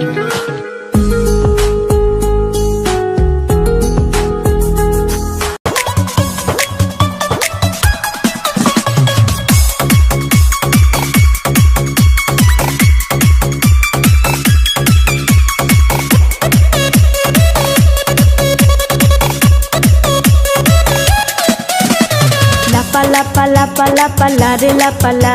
লাপা লাপা লাপা লাপা লারে লাপালা